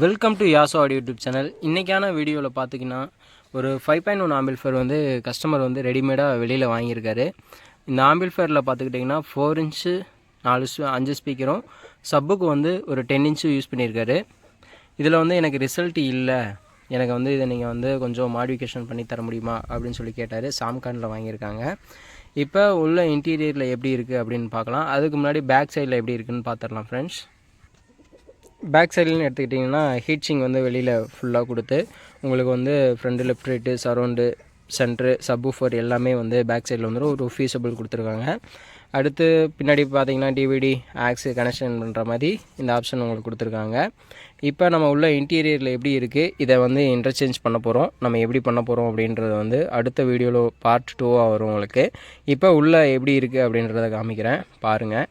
Welcome to Yaso audio YouTube channel இன்றைக்கான வீடியோவில் பார்த்தீங்கன்னா ஒரு ஃபைவ் பாயிண்ட் ஒன் ஆம்பிள்ஃபேர் வந்து கஸ்டமர் வந்து ரெடிமேடாக வெளியில் வாங்கியிருக்காரு. இந்த ஆம்பிள்ஃபேரில் பார்த்துக்கிட்டிங்கன்னா ஃபோர் இன்ச்சு நாலு அஞ்சு ஸ்பீக்கரும் சப்புக்கு வந்து ஒரு டென் இன்ச்சு யூஸ் பண்ணியிருக்காரு. இதில் வந்து எனக்கு ரிசல்ட் இல்லை. எனக்கு வந்து இதை நீங்கள் வந்து கொஞ்சம் மாடிஃபிகேஷன் பண்ணி தர முடியுமா? அப்படின்னு சொல்லி கேட்டார். சாம்கானில் வாங்கியிருக்காங்க. இப்போ உள்ள இன்டீரியரில் எப்படி இருக்குது அப்படின்னு பார்க்கலாம். அதுக்கு முன்னாடி பேக் சைடில் எப்படி இருக்குதுன்னு பார்த்துடலாம் ஃப்ரெண்ட்ஸ் பேக் சைடுலன்னு எடுத்துக்கிட்டிங்கன்னா ஹீட்சிங் வந்து வெளியில் ஃபுல்லாக கொடுத்து உங்களுக்கு வந்து front left right surround centre subwoofer எல்லாமே வந்து பேக் சைடில் வந்துடும் ஒரு ஃபீஸபிள் கொடுத்துருக்காங்க. அடுத்து பின்னாடி பார்த்தீங்கன்னா டிவிடி ஆக்ஸு கனெக்ஷன் பண்ணுற மாதிரி இந்த ஆப்ஷன் உங்களுக்கு கொடுத்துருக்காங்க. இப்போ நம்ம உள்ள இன்டீரியரில் எப்படி இருக்குது இதை வந்து இன்டர்சேஞ்ச் பண்ண போகிறோம் நம்ம எப்படி பண்ண போகிறோம் அப்படின்றது வந்து அடுத்த வீடியோவில் பார்ட் டூவாக வரும் உங்களுக்கு. இப்போ உள்ளே எப்படி இருக்குது அப்படின்றத காமிக்கிறேன். பாருங்கள்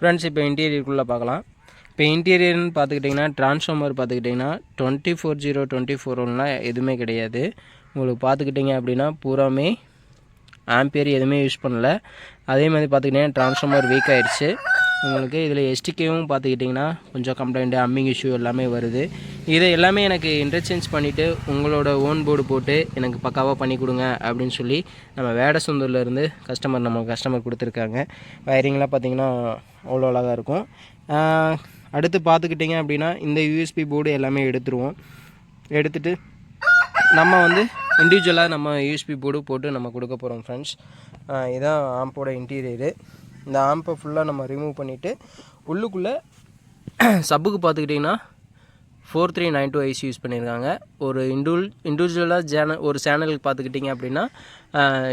ஃப்ரெண்ட்ஸ் இப்போ இன்டீரியருக்குள்ளே பார்க்கலாம். இப்போ இன்டீரியர்னு பார்த்துக்கிட்டிங்கன்னா ட்ரான்ஸ்ஃபார்மர் பார்த்துக்கிட்டிங்கன்னா twenty four zero twenty four ஒன்லாம் எதுவுமே கிடையாது. உங்களுக்கு பார்த்துக்கிட்டிங்க அப்படின்னா பூராமே ஆம்பியர் எதுவுமே யூஸ் பண்ணல. அதே மாதிரி பார்த்துக்கிட்டிங்கன்னா ட்ரான்ஸ்ஃபார்மர் வீக் ஆயிடுச்சு. உங்களுக்கு இதில் எஸ்டிகேவும் பார்த்துக்கிட்டிங்கன்னா கொஞ்சம் கம்ப்ளைண்ட்டு அம்மிங் இஷ்யூ எல்லாமே வருது. இதை எல்லாமே எனக்கு இன்டர்சேஞ்ச் பண்ணிவிட்டு உங்களோட ஓன் போர்டு போட்டு எனக்கு பக்காவாக பண்ணி கொடுங்க அப்படின்னு சொல்லி நம்ம வேடசுந்தூர்லேருந்து கஸ்டமர் நம்ம கஸ்டமர் கொடுத்துருக்காங்க. வயரிங்லாம் பார்த்திங்கன்னா அவ்வளோ அழகாக இருக்கும். அடுத்து பார்த்துக்கிட்டிங்க அப்படின்னா இந்த யூஎஸ்பி போர்டு எல்லாமே எடுத்துருவோம். எடுத்துட்டு நம்ம வந்து இண்டிவிஜுவலாக நம்ம யூஎஸ்பி போர்டு போட்டு நம்ம கொடுக்க போகிறோம் ஃப்ரெண்ட்ஸ் இதான் ஆம்போட இன்டீரியரு இந்த ஆம்பை ஃபுல்லாக நம்ம ரிமூவ் பண்ணிவிட்டு உள்ளுக்குள்ளே சப்புக்கு பார்த்துக்கிட்டிங்கன்னா four three nine two IC use பண்ணியிருக்காங்க ஒரு இண்டிவில் இண்டிவிஜுவலாக சேனல் ஒரு சேனலுக்கு பார்த்துக்கிட்டிங்க அப்படின்னா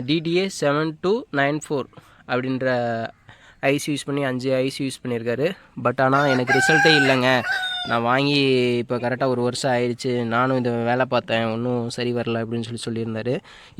TDA seven two nine four அப்படின்ற ஐஸ் யூஸ் பண்ணி அஞ்சு ஐஸ் யூஸ் பண்ணியிருக்காரு. பட் ஆனால் எனக்கு ரிசல்ட்டே இல்லைங்க. நான் வாங்கி இப்போ கரெக்டாக ஒரு வருஷம் ஆயிடுச்சு. நானும் இந்த வேலை பார்த்தேன். ஒன்றும் சரி வரல அப்படின்னு சொல்லி சொல்லியிருந்தாரு.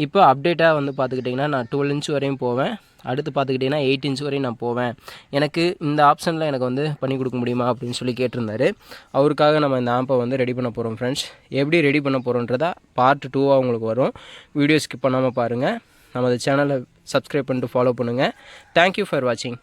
இப்போ அப்டேட்டாக வந்து பார்த்துக்கிட்டிங்கன்னா நான் டுவெல் இன்ச் வரையும் போவேன். அடுத்து பார்த்துக்கிட்டிங்கன்னா எயிட் இன்ச் வரையும் நான் போவேன். எனக்கு இந்த ஆப்ஷனில் எனக்கு வந்து பண்ணி கொடுக்க முடியுமா அப்படின்னு சொல்லி கேட்டிருந்தாரு. அவருக்காக நம்ம இந்த ஆப்பை வந்து ரெடி பண்ண போகிறோம் ஃப்ரெண்ட்ஸ் எப்படி ரெடி பண்ண போகிறோன்றதா பார்ட் டூவாக உங்களுக்கு வரும். வீடியோ ஸ்கிப் பண்ணாமல் பாருங்கள் நமது சேனலை சப்ஸ்கிரைப் பண்ணிட்டு ஃபாலோ பண்ணுங்கள் தேங்க்யூ ஃபார் வாட்சிங்